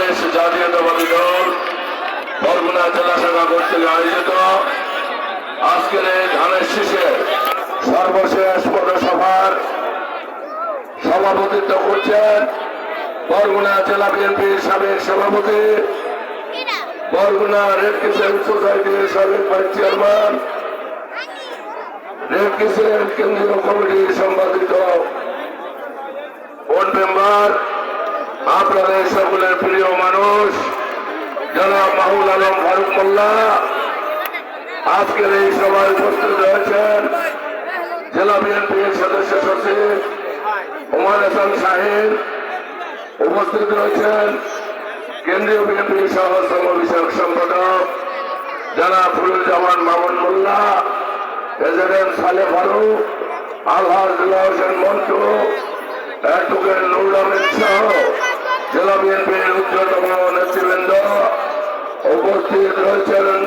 বাংলাদেশ জাতীয়তাবাদী দল বরগুনা জেলা শাখা কর্তৃক আয়োজিত আজকের এই ধানের শীষে সর্বশেষ পৌরসভার সভাপতিত্ব করছেন বরগুনা জেলা বিএনপির সাবেক সভাপতি বরগুনা রেড ক্রিসেন্ট সোসাইটির সাবেক ভাইস চেয়ারম্যান রেড ক্রিসেন্ট কেন্দ্রীয় কমিটির সম্পাদিত বোর্ড মেম্বার আপনাদের সকলের প্রিয় মানুষ যারা মাহুল আলম ফারুক মোল্লা, আজকের এই সভায় উপস্থিত রয়েছেন জেলা বিএনপির সদস্য সচিব ওমান হাসান সাহেব। উপস্থিত রয়েছেন কেন্দ্রীয় বিএনপির সহ বিষয়ক সম্পাদক জনাব ফুলুল জামান মামুন মোল্লা, প্রেসিডেন্ট সালে ফারুক, আলহাজ হোসেন মন্টু, অ্যাডভোকেট নুরুল আহমেদ সহ উচ্চতম নেতৃবৃন্দ উপস্থিত রয়েছেন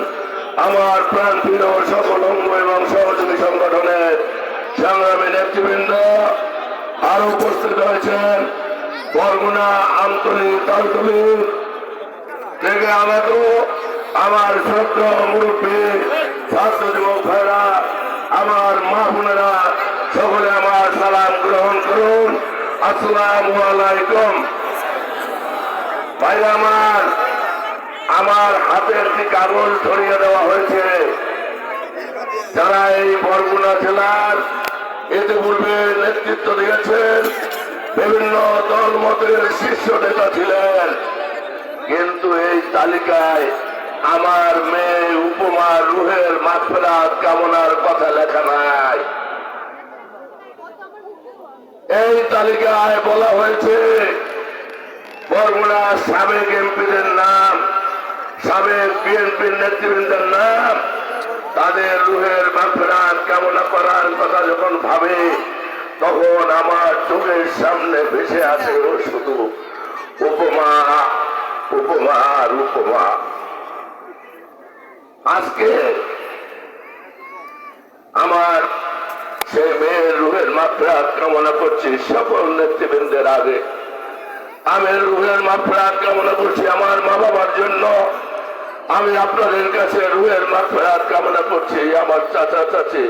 আমার প্রাণ সকল এবং সহযোগী সংগঠনের নেতৃবৃন্দ। আরও উপস্থিত রয়েছেন বরগুনা আন্তরিক তালতলি থেকে আগত আমার ছোট্ট মুরব্বী ছাত্র যুবক ভাইরা, আমার মা বোনেরা, সকলে আমার সালাম গ্রহণ করুন। আসসালামু আলাইকুম। আমার আমার হাতের কি কাগজ ধরিয়ে দেওয়া হয়েছে? যারা এই বরগুনা জেলার এতে পূর্বে নেতৃত্ব দিয়েছেন, বিভিন্ন দল মতের শীর্ষ নেতা ছিলেন, কিন্তু এই তালিকায় আমার মেয়ে উপমা রুহের মাফেরাত কামনার কথা লেখা নাই। এই তালিকায় বলা হয়েছে বরগুনা সাবেক এমপিদের নাম, সাবেক বিএনপির নেতৃবৃন্দের নাম, তাদের রুহের মাফেরাত কামনা করার কথা যখন ভাবে, তখন আমার চোখের সামনে ভেসে আসে ও শুধু উপমা উপমা আর উপমা। আজকে আমার সেই মেয়ের রুহের মাত্রা কামনা করছি সকল নেতৃবৃন্দের আগে। আমি রুহের মাফেরাত কামনা করছি আমার মা বাবার জন্য। আমি আপনাদের কাছে রুহের মাফেরাত কামনা করছি, আমার চাচা চাচি,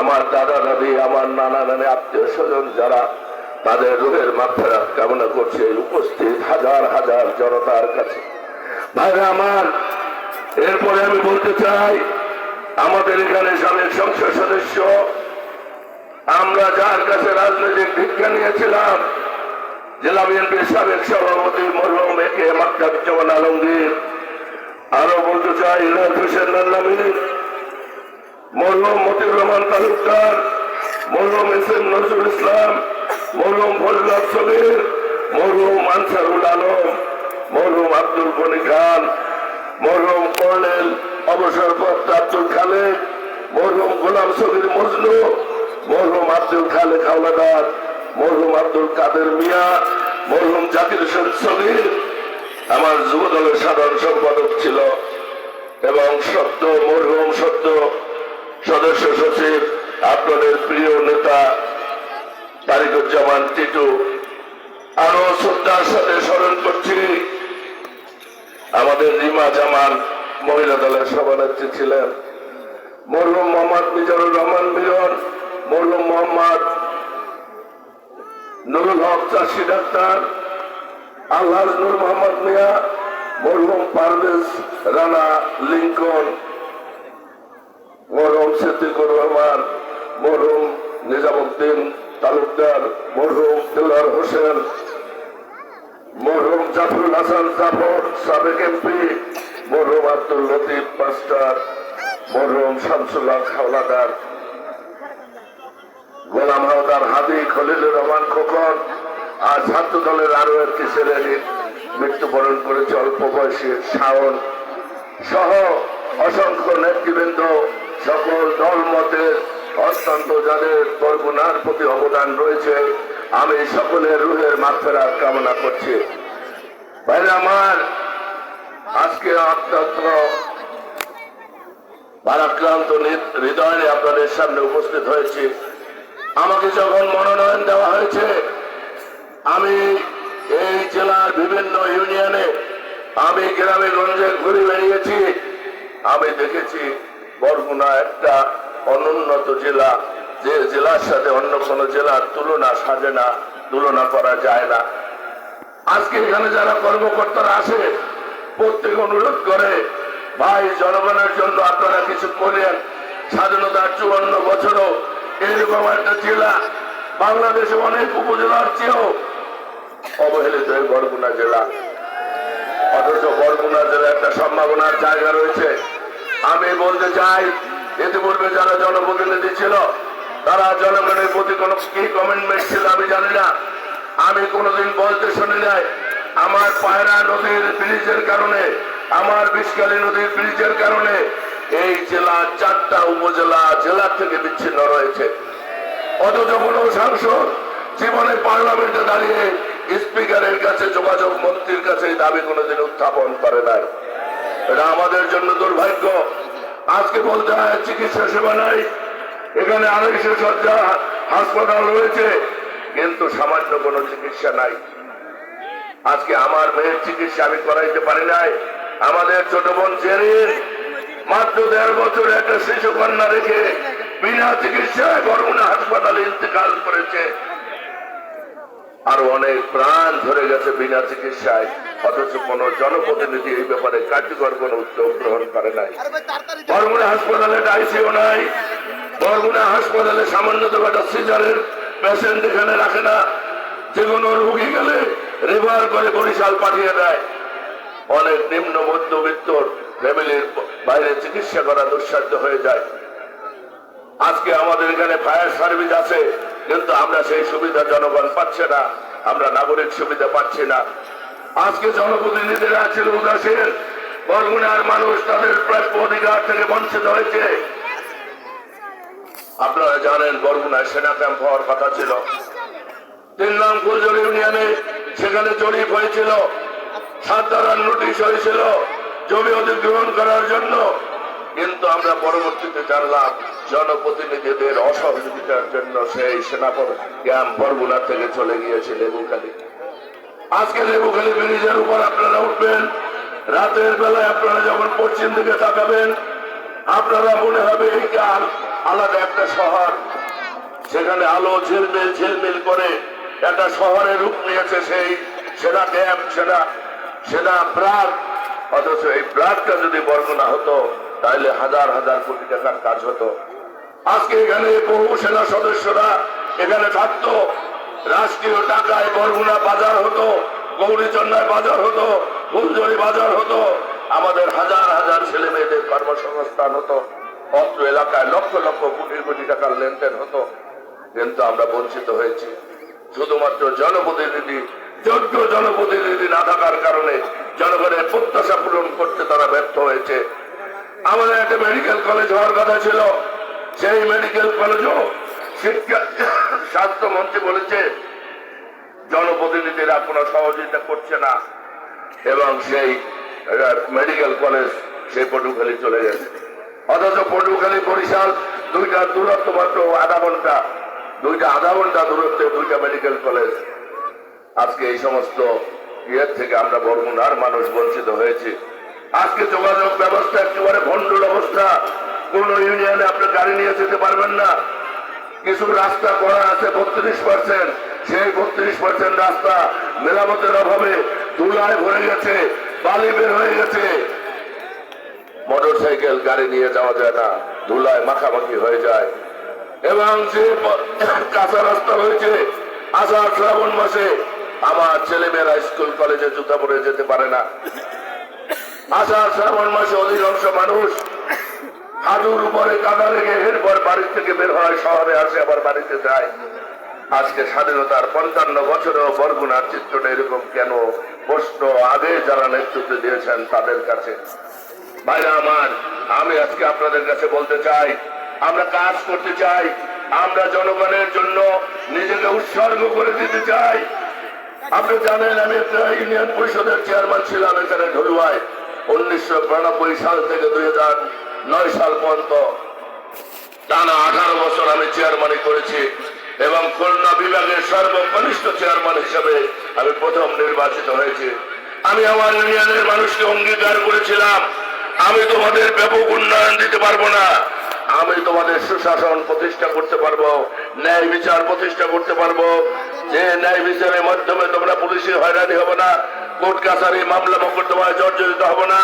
আমার দাদা দাদি, আমার নানা নানি, আত্মীয় স্বজন যারা তাদের রুহের মাফেরাত কামনা করছে, উপস্থিত হাজার হাজার জনতার কাছে। ভাইরা আমার, এরপরে আমি বলতে চাই, আমাদের এখানে সাবেক সংসদ সদস্য, আমরা যার কাছে রাজনৈতিক ভিক্ষা নিয়েছিলাম জেলা বিএনপির সাবেক সভাপতি মরহুম একে মাক্তাবুজ্জামান আলমগীর। আরও বলতে চাই ইলাদ হোসেন মরহুম মতিউর রহমান তালুকদার, মরহুম এস এম নজরুল ইসলাম, মরহুম ফজলাত সবির মরহুম আনসারুল আলম, মরহুম আব্দুল গনি খান, মরহুম কর্নেল অবসরপ্রাপ্ত আব্দুল খালেক, মরহুম গোলাম সবির মজনু, মরহুম আব্দুল খালেক হাওলাদার। মরহুম আব্দুল কাদের মিয়া, মরহুম জাকির হোসেন সবির আমার যুব দলের সাধারণ সম্পাদক ছিল এবং সত্য মরহুম সত্য সদস্য সচিব আপনাদের প্রিয় নেতা তারিকুজ্জামান টিটু। আরও শ্রদ্ধার সাথে স্মরণ করছি, আমাদের রিমা জামান মহিলা দলের সভানেত্রী ছিলেন। মরহুম মোহাম্মদ মিজানুর রহমান মিলন, মরহুম মোহাম্মদ নুরুল হক চাষি ডাক্তার আল্লাহ নূর মোহাম্মদ মিয়া, মরহুম পারভেজ রানা লিঙ্কন, মরহুম সিদ্দিকুর রহমান, মরহুম নিজামুদ্দিন তালুকদার, মরহুম দিলার হোসেন, মরহুম জাফরুল হাসান জাফর, সাবেক এমপি, মরহুম আব্দুল লতিফ মাস্টার, মরহুম শামসুল্লাহ হাওলাদার। গোলাম হাওদার হাদি খলিলুর রহমান খোকন, আর ছাত্র দলের আরও একটি ছেলে মৃত্যুবরণ করেছে অল্প বয়সী শাওন সহ অসংখ্য নেতৃবৃন্দ। সকল দল মতের অত্যন্ত যাদের বরগুনার প্রতি অবদান রয়েছে, আমি সকলের রুহের মাফেরাত কামনা করছি। ভাইরা আমার, আজকে অত্যন্ত ভারাক্রান্ত হৃদয়ে আপনাদের সামনে উপস্থিত হয়েছি। আমাকে যখন মনোনয়ন দেওয়া হয়েছে, আমি এই জেলার বিভিন্ন ইউনিয়নে, আমি গ্রামে গঞ্জে ঘুরে বেরিয়েছি আমি দেখেছি বরগুনা একটা অনুন্নত জেলা। যে জেলার সাথে অন্য কোনো জেলার তুলনা সাজে না, তুলনা করা যায় না। আজকে এখানে যারা কর্মকর্তারা আসে, প্রত্যেক অনুরোধ করে, ভাই, জনগণের জন্য আপনারা কিছু করেন। স্বাধীনতার চুয়ান্ন বছরও এরকম একটা জেলা বাংলাদেশে অনেক উপজেলার চেয়েও অবহেলিত বরগুনা জেলা। অথচ বরগুনা জেলা একটা সম্ভাবনার জায়গা রয়েছে। আমি বলতে চাই, ইতিপূর্বে যারা জনপ্রতিনিধি ছিল, তারা জনগণের প্রতি কোন কি কমেন্টমেন্ট ছিল আমি জানি না। আমি কোনোদিন বলতে শুনি নাই, আমার পায়রা নদীর ব্রিজের কারণে, আমার বিষকালী নদীর ব্রিজের কারণে এই জেলা চারটা উপজেলা জেলা থেকে বিচ্ছিন্ন রয়েছে। অথচ কোনো সাংসদ জীবনে পার্লামেন্টে দাঁড়িয়ে স্পিকারের কাছে যোগাযোগ মন্ত্রীর কাছে এই দাবি কোনোদিন উত্থাপন করে নাই। এটা আমাদের জন্য দুর্ভাগ্য। আজকে বলতে হয় চিকিৎসা সেবা নাই। এখানে আড়াইশো শয্যা হাসপাতাল রয়েছে, কিন্তু সামান্য কোনো চিকিৎসা নাই। আজকে আমার মেয়ের চিকিৎসা আমি করাইতে পারি নাই। আমাদের ছোট বোন চেরির মাত্র দেড় বছর একটা শিশু কন্যা রেখে বিনা চিকিৎসায় বরগুনা হাসপাতালে ইন্তেকাল করেছে। আরও অনেক প্রাণ ধরে গেছে বিনা চিকিৎসায়। অথচ কোন জনপ্রতিনিধি এই ব্যাপারে কার্যকর কোন উদ্যোগ গ্রহণ করে নাই। বরগুনা হাসপাতালে আইসিও নাই। বরগুনা হাসপাতালে সামান্যতম একটা সিজারের পেশেন্ট এখানে রাখে না। যে কোনো রুগী গেলে রেফার করে বরিশাল পাঠিয়ে দেয়। অনেক নিম্ন মধ্যবিত্ত ফ্যামিলির বাইরে চিকিৎসা করা দুঃসাধ্য হয়ে যায়। আজকে আমাদের এখানে ফায়ার সার্ভিস আছে, কিন্তু আমরা সেই সুবিধা জনগণ পাচ্ছে না, আমরা নাগরিক সুবিধা পাচ্ছি না। আজকে জনপ্রতিনিধিরা ছিল উদাসীন, বরগুনার মানুষ তাদের প্রাপ্য অধিকার থেকে বঞ্চিত হয়েছে। আপনারা জানেন বরগুনায় সেনা ক্যাম্প হওয়ার কথা ছিল। তিন নাম গুলজর ইউনিয়নে সেখানে জরিপ হয়েছিল সাধারণ নোটিশ হয়েছিল। জমি অধিগ্রহণ করার জন্য। কিন্তু আমরা পরবর্তীতে জানলাম, জনপ্রতিনিধিদের অসহযোগিতার জন্য সেই ক্যাম্প বরগুনা থেকে চলে গিয়েছে লেবুখালী আজকে লেবুখালী ব্রিজের উপর আপনারা উঠবেন। রাতের বেলায় আপনারা যখন পশ্চিম দিকে তাকাবেন, আপনারা মনে হবে এই কাল আলাদা একটা শহর। সেখানে আলো ঝিলমিল ঝিলমিল করে একটা শহরের রূপ নিয়েছে সেই সেনা ক্যাম্প সেনা সেনা ব্রাক অথচ এই ব্রাকটা যদি বর্ণনা হতো, তাহলে হাজার হাজার কোটি টাকার কাজ হতো। আজকে এখানে বহু সেনা সদস্যরা এখানে থাকতো। রাষ্ট্রীয় টাকায় বরগুনা বাজার হতো গৌরীচন্দায় বাজার হতো ফুলজরি বাজার হতো। আমাদের হাজার হাজার ছেলে মেয়েদের কর্মসংস্থান হতো। অত্র এলাকায় লক্ষ লক্ষ কোটি কোটি টাকার লেনদেন হতো। কিন্তু আমরা বঞ্চিত হয়েছি। শুধুমাত্র জনপ্রতিনিধি, যোগ্য জনপ্রতিনিধি না থাকার কারণে জনগণের প্রত্যাশা পূরণ করতে তারা ব্যর্থ হয়েছে। আমাদের একটা মেডিকেল কলেজ হওয়ার কথা ছিল। সেই মেডিকেল কলেজও শিক্ষা স্বাস্থ্যমন্ত্রী বলেছে, জনপ্রতিনিধিরা কোনো সহযোগিতা করছে না। এবং সেই মেডিকেল কলেজ সেই পটুখালি চলে গেছে। অথচ পটুখালি বরিশাল দুইটা দূরত্ব মাত্র আধা ঘণ্টা। দুইটা আধা ঘণ্টা দূরত্বে দুইটা মেডিকেল কলেজ আজকে এই সমস্ত ইয়ের থেকে আমরা বরগুনার মানুষ বঞ্চিত হয়েছি। আজকে যোগাযোগ ব্যবস্থা একেবারে ভণ্ডুল অবস্থা। কোন ইউনিয়নে আপনি গাড়ি নিয়ে যেতে পারবেন না। কিছু রাস্তা করা আছে বত্রিশ পার্সেন্ট সেই বত্রিশ পার্সেন্ট রাস্তা মেরামতের অভাবে ধুলায় ভরে গেছে, বালি বের হয়ে গেছে। মোটর সাইকেল গাড়ি নিয়ে যাওয়া যায় না, ধুলায় মাখামাখি হয়ে যায়। এবং যে কাঁচা রাস্তা হয়েছে আষাঢ় শ্রাবণ মাসে আমার ছেলেমেয়েরা স্কুল, কলেজে জুতা পরে যেতে পারে না। আষাঢ় শ্রাবণ মাসে অধিকাংশ মানুষ হাঁটুর উপরে কাদা রেখে এরপর বাড়ি থেকে বের হয়, শহরে আসে, আবার বাড়িতে যায়। আজকে স্বাধীনতার পঞ্চান্ন বছরেও বরগুনার চিত্রটা এরকম কেন? প্রশ্ন আগে যারা নেতৃত্ব দিয়েছেন তাদের কাছে। ভাইরা আমার, আমি আজকে আপনাদের কাছে বলতে চাই, আমরা কাজ করতে চাই, আমরা জনগণের জন্য নিজেকে উৎসর্গ করে দিতে চাই। আপনি জানেন, আমি একটা ইউনিয়ন পরিষদের চেয়ারম্যান ছিলাম, এখানে ঢলুয়ায় উনিশশো বিরানব্বই সাল থেকে দুই নয় সাল পর্যন্ত। টানা আঠারো বছর আমি চেয়ারম্যানই করেছি এবং খুলনা বিভাগের সর্বকনিষ্ঠ চেয়ারম্যান হিসেবে আমি প্রথম নির্বাচিত হয়েছি। আমি আমার ইউনিয়নের মানুষকে অঙ্গীকার করেছিলাম, আমি তোমাদের ব্যাপক উন্নয়ন দিতে পারব না, আমি তোমাদের সুশাসন প্রতিষ্ঠা করতে পারব, ন্যায় বিচার প্রতিষ্ঠা করতে পারব যে ন্যায় বিচারের মাধ্যমে তোমরা পুলিশে হয়রানি হবে না, কোর্ট কাছারি মামলা মকদ্দমায় জর্জরিত হবে না,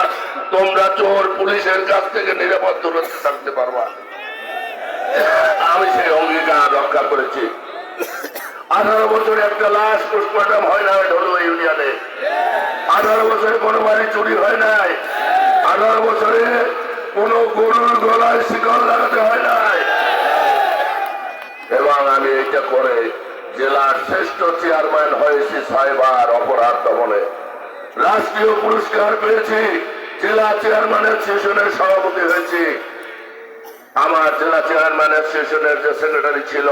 তোমরা চোর পুলিশের কাছ থেকে নিরাপদ দূরত্বে থাকতে পারবা। আমি সেই অঙ্গীকার রক্ষা করেছি। আঠারো বছরে একটা লাশ পোস্টমর্টম হয় না ঢোলো ইউনিয়নে। আঠারো বছরে কোনো বাড়ি চুরি হয় নাই। আঠারো বছরে কোনো গরুর গলায় শিকল লাগাতে হয় নাই। এবং আমি এটা করে জেলার শ্রেষ্ঠ চেয়ারম্যান হয়েছি ছয়বার অপরাধ দমনে। রাষ্ট্রীয় পুরস্কার পেয়েছি, জেলা চেয়ারম্যানের সেশনের সভাপতি হয়েছি। আমার জেলা চেয়ারম্যান অ্যাসোসিয়েশনের যে সেক্রেটারি ছিল,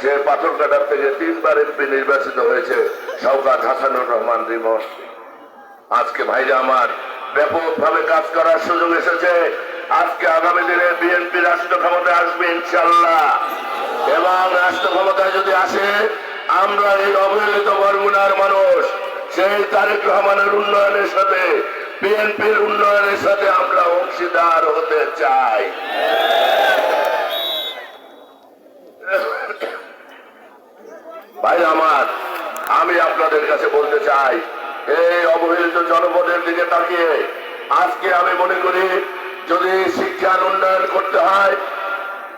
সে পাথরঘাটার থেকে তিনবার এমপি নির্বাচিত হয়েছে, শওকাত হাসানুর রহমান রিমন আজকে ভাইরা আমার, ব্যাপকভাবে কাজ করার সুযোগ এসেছে। আজকে আগামী দিনে বিএনপি রাষ্ট্র ক্ষমতায় আসবে ইনশাল্লাহ এবং রাষ্ট্র ক্ষমতায় যদি আসে, আমরা এই অবহেলিত বরগুনার মানুষ, সেই তারেক রহমানের উন্নয়নের সাথে, বিএনপির উন্নয়নের সাথে আমরা অংশীদার হতে চাই। ভাই আমার, আমি আপনাদের কাছে বলতে চাই, এই অবহেলিত জনপদের দিকে তাকিয়ে, আজকে আমি মনে করি, যদি শিক্ষার উন্নয়ন করতে হয়,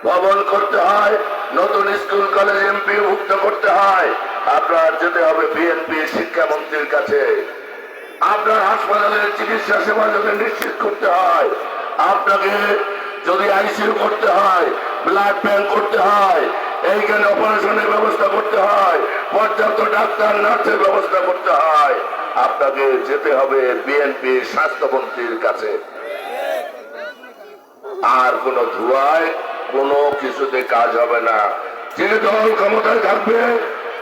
ভবন করতে হয় নতুন স্কুল, কলেজ এমপি মুক্ত করতে হয়। আপনার যেতে হবে বিএনপি শিক্ষামন্ত্রীর কাছে। আপনার হাসপাতালের চিকিৎসা সেবা যদি নিশ্চিত করতে হয়। আপনাকে যদি আইসিইউ করতে হয় ব্লাড ব্যাংক করতে হয়, এইখানে অপারেশনের ব্যবস্থা করতে হয়, পর্যাপ্ত ডাক্তার, নার্সের ব্যবস্থা করতে হয়, আপনাকে যেতে হবে বিএনপি স্বাস্থ্যমন্ত্রীর কাছে। আর কোন ধোয়ায় কোনো কিছুতে কাজ হবে না। যে দল ক্ষমতায় থাকবে,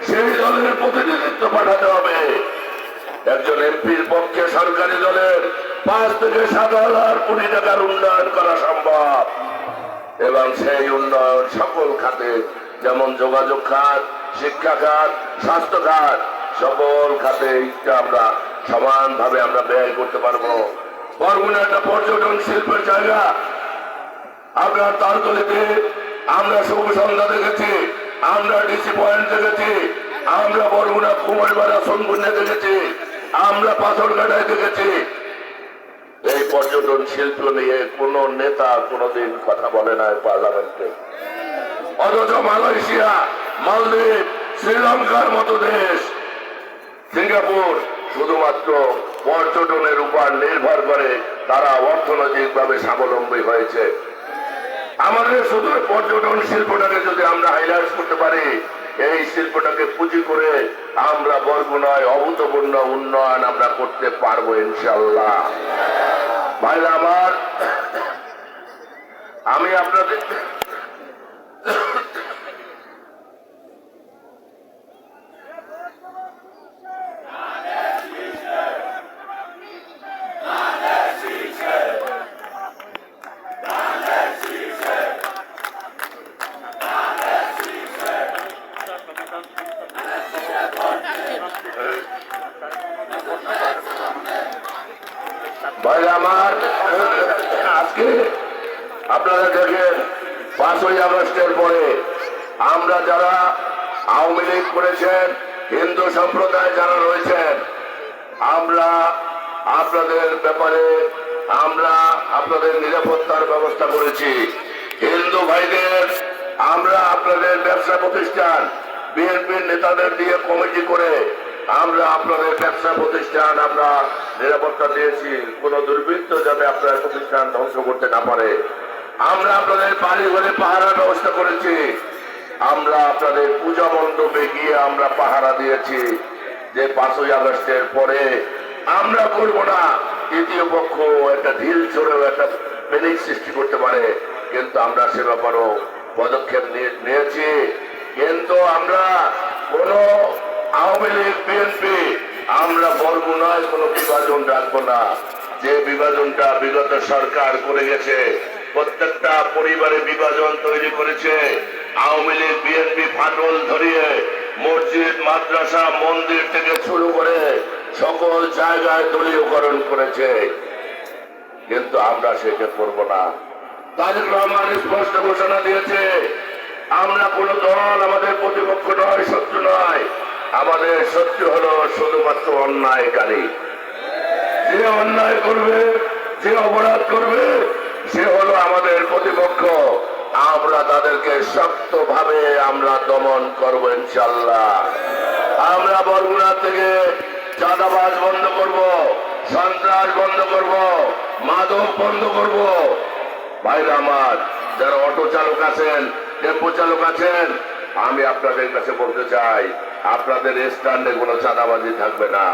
সেই দলের প্রতিনিধিত্ব পাঠাতে হবে। একজন এমপির পক্ষে সরকারি দলের পাঁচ থেকে সাত হাজার কোটি টাকার উন্নয়ন করা সম্ভব। এবং সেই উন্নয়ন সকল খাতে, যেমন যোগাযোগ খাত, শিক্ষা খাত, স্বাস্থ্য খাত, সকল খাতে আমরা সমানভাবে আমরা ব্যয় করতে পারব। বরগুনা একটা পর্যটন শিল্পের জায়গা আপনার তালতলিতে আমরা সন্ধ্যা দেখেছি, আমরা ডিসি পয়েন্ট দেখেছি, আমরা বরগুনা কুমারবাড়া সোনগুন্যা দেখেছি, আমরা পাথর পাথরঘাটায় দেখেছি। এই পর্যটন শিল্প নিয়ে কোন নেতা কোনদিন কথা বলে নাই পার্লামেন্টে। অথচ মালয়েশিয়া, মালদ্বীপ, শ্রীলঙ্কার মতো দেশ। সিঙ্গাপুর শুধুমাত্র পর্যটনের উপর নির্ভর করে তারা অর্থনৈতিকভাবে স্বাবলম্বী হয়েছে। আমাদের শুধু পর্যটন শিল্পটাকে যদি আমরা হাইলাইট করতে পারি, এই শিল্পটাকে পুঁজি করে আমরা বরগুনায় অভূতপূর্ণ উন্নয়ন আমরা করতে পারব ইনশাল্লাহ ভাইরা আমার, আমি আপনাদের ভাই আমার আজকে আপনারা দেখেন, পাঁচই আগস্টের পরে আমরা যারা আওয়ামী লীগ করেছেন, হিন্দু সম্প্রদায় যারা রয়েছেন, আমরা আপনাদের ব্যাপারে, আমরা আপনাদের নিরাপত্তার ব্যবস্থা করেছি। হিন্দু ভাইদের, আমরা আপনাদের ব্যবসা প্রতিষ্ঠান, বিএনপির নেতাদের দিয়ে কমিটি করে আমরা আপনাদের ব্যবসা প্রতিষ্ঠান, আমরা নিরাপত্তা দিয়েছি। কোন দুর্বৃত্ত যাতে আপনার প্রতিষ্ঠান ধ্বংস করতে না পারে। আমরা আপনাদের বাড়ি ঘরে পাহারার ব্যবস্থা করেছি। আমরা আপনাদের পূজা মণ্ডপে গিয়ে আমরা পাহারা দিয়েছি। যে পাঁচই আগস্টের পরে আমরা করব না। তৃতীয় পক্ষ একটা ঢিল ছড়েও একটা বেনিক সৃষ্টি করতে পারে। কিন্তু আমরা সে ব্যাপারও পদক্ষেপ নিয়েছি। কিন্তু আমরা কোন আওয়ামী লীগ, বিএনপি, আমরা বরগুনায় কোনো বিভাজন রাখব না। যে বিভাজনটা বিগত সরকার করে গেছে প্রত্যেকটা পরিবারে বিভাজন তৈরি করেছে। আওয়ামী লীগ, বিএনপি ফাটল ধরিয়ে মসজিদ, মাদ্রাসা, মন্দির থেকে শুরু করে সকল জায়গায় দলীয়করণ করেছে। কিন্তু আমরা সেটা করব না। রহমান স্পষ্ট ঘোষণা দিয়েছে, আমরা কোন দল আমাদের প্রতিপক্ষ নয়, শত্রু নয়। আমাদের শত্রু হলো শুধুমাত্র অন্যায়কারী। যে অন্যায় করবে, যে অপরাধ করবে সে হলো আমাদের প্রতিপক্ষ। আমরা তাদেরকে শক্তভাবে আমরা দমন করব ইনশাল্লাহ আমরা বরগুনা থেকে চাঁদাবাজ বন্ধ করব, সন্ত্রাস বন্ধ করব, মাদক বন্ধ করব। ভাইরা আমার, যারা অটো চালক আছেন, টেম্পো চালক আছেন, আমি আপনাদের কাছে বলতে চাই, আপনাদের স্ট্যান্ডে কোনো চাঁদাবাজি থাকবে না।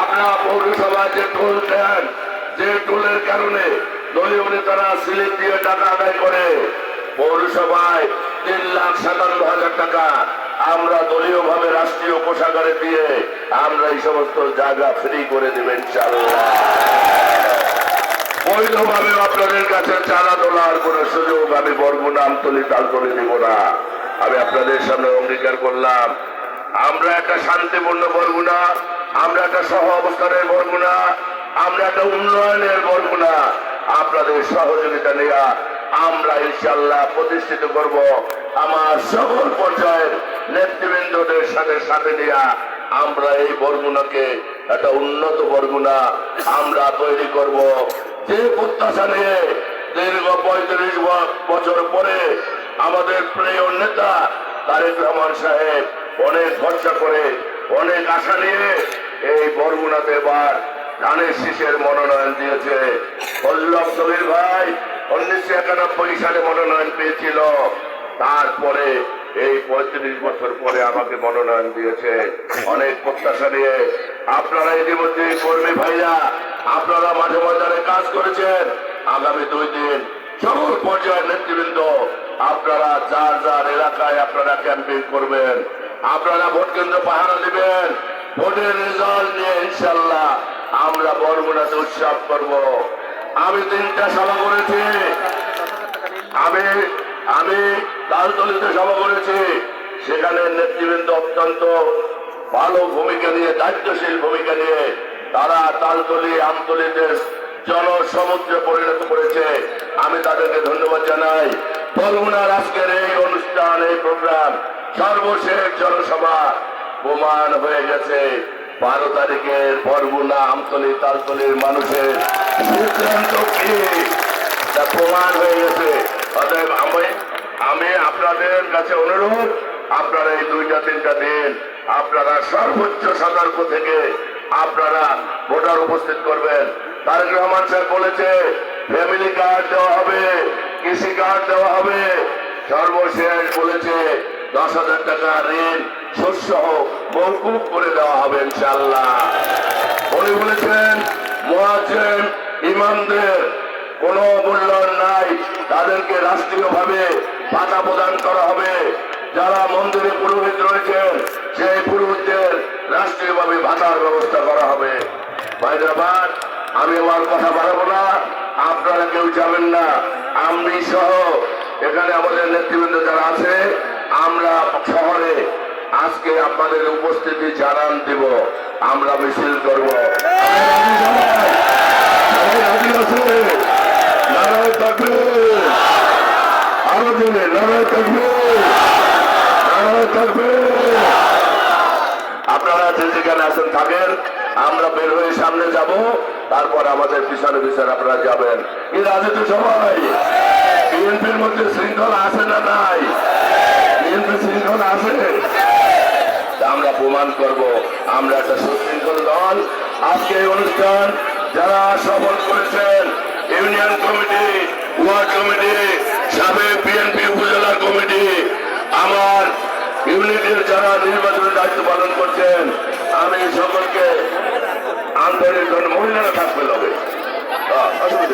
আপনারা পৌরসভায় যে টোল দেন যে টোলের কারণে দলীয় নেতারা সিলিপ দিয়ে টাকা আদায় করে। পৌরসভায় তিন লাখ সাতান্ন হাজার টাকা। আমরা দলীয় ভাবে রাষ্ট্রীয় কোষাগারে দিয়ে আমরা এই সমস্ত জায়গা ফ্রি করে দেবেন বৈধভাবে আপনাদের কাছে চারা তোলার কোন সুযোগ আমি বরগুনা আমতলি তালতলি দিব না। আমি আপনাদের সামনে অঙ্গীকার করলাম। আমরা একটা শান্তিপূর্ণ বরগুনা, আমরা একটা সহ অবস্থানের বরগুনা, আমরা একটা উন্নয়নের বরগুনা। আপনাদের সহযোগিতা নেওয়া আমরা ইনশাল্লাহ প্রতিষ্ঠিত করব। আমার সকল পর্যায়ের নেতৃবৃন্দদের সাথে সাথে নেওয়া আমরা এই বরগুনাকে একটা উন্নত বরগুনা আমরা তৈরি করব। যে প্রত্যাশা নিয়ে দীর্ঘ পঁয়ত্রিশ বছর পরে আমাদের প্রিয় নেতা তারেক রহমান সাহেব অনেক খরচা করে, অনেক আশা নিয়ে এই বরগুনাতে এবার ধানের শীষের মনোনয়ন দিয়েছে। পল্লব সবির ভাই উনিশশো একানব্বই সালে মনোনয়ন পেয়েছিল। তারপরে এই পঁয়ত্রিশ বছর পরে আমাকে মনোনয়ন দিয়েছে। অনেক প্রত্যাশা নিয়ে আপনারা ইতিমধ্যে কর্মী ভাইরা, আপনারা মাঝে ময়দানে কাজ করেছেন। আগামী দুই দিন সকল পর্যায়ের নেতৃবৃন্দ, আপনারা যার যার এলাকায় আপনারা ক্যাম্পেইন করবেন। আপনারা ভোট কেন্দ্র পাহারা দিবেন। ভোটের রেজাল্ট নিয়ে ইনশাল্লাহ আমরা বরগুনাতে উৎসব করব। আমি তিনটা সভা করেছি। আমি আমি তালতলিতে সভা করেছি। সেখানে নেতৃবৃন্দ অত্যন্ত ভালো ভূমিকা নিয়ে, দায়িত্বশীল ভূমিকা নিয়ে তারা তালতলি আমতলিতে জনসমুদ্রে পরিণত করেছে। আমি তাদেরকে ধন্যবাদ জানাই। বরগুনার আজকের এই অনুষ্ঠান, এই প্রোগ্রাম সর্বশেষ জনসভা প্রমাণ হয়ে গেছে। বারো তারিখের বরগুনা, আমতলি, তালতলির মানুষের তা প্রমাণ হয়ে গেছে। অতএব আমি আমি আপনাদের কাছে অনুরোধ, আপনারা এই দুইটা, তিনটা দিন আপনারা সর্বোচ্চ সতর্ক থেকে আপনারা ভোটার উপস্থিত করবেন। তারেক রহমান স্যার বলেছে, ফ্যামিলি কার্ড দেওয়া হবে, কৃষি কার্ড দেওয়া হবে। সর্বশেষ বলেছে, দশ হাজার টাকা ঋণ শস্য মৌকুব করে দেওয়া হবে ইনশাল্লাহ উনি বলেছেন মহাজেন ইমামদের কোনো মূল্যায়ন নাই। তাদেরকে রাষ্ট্রীয়ভাবে ভাতা প্রদান করা হবে। যারা মন্দিরে পুরোহিত রয়েছেন, সেই পুরোহিতদের রাষ্ট্রীয়ভাবে ভাতার ব্যবস্থা করা হবে। হায়দ্রাবাদ আমি আমার কথা বাড়াবো না। আপনারা কেউ যাবেন না। আমি সহ, এখানে আমাদের নেতৃবৃন্দ যারা আছে, আমরা শহরে আজকে আপনাদের উপস্থিতি জানান দিব। আমরা মিছিল করব। আপনারা যে যেখানে আছেন, থাকেন। আমরা বের হয়ে সামনে যাব। তারপর আমাদের পিছনে পিছনে আপনারা যাবেন। এই রাজে তো সবাই। বিএনপির মধ্যে শৃঙ্খলা আছে না নাই? বিএনপি শৃঙ্খলা আছে? আমরা প্রমাণ করব, আমরা একটা সুশৃঙ্খল দল। আজকে এই অনুষ্ঠান যারা সফল করেছেন, ইউনিয়ন কমিটি, ওয়ার্ড কমিটি, সাবেক বিএনপি উপজেলা কমিটি, আমার ইউনিটের যারা নির্বাচনের দায়িত্ব পালন করছেন, আমি সকলকে আন্তরিক মহিলারা থাকতে হবে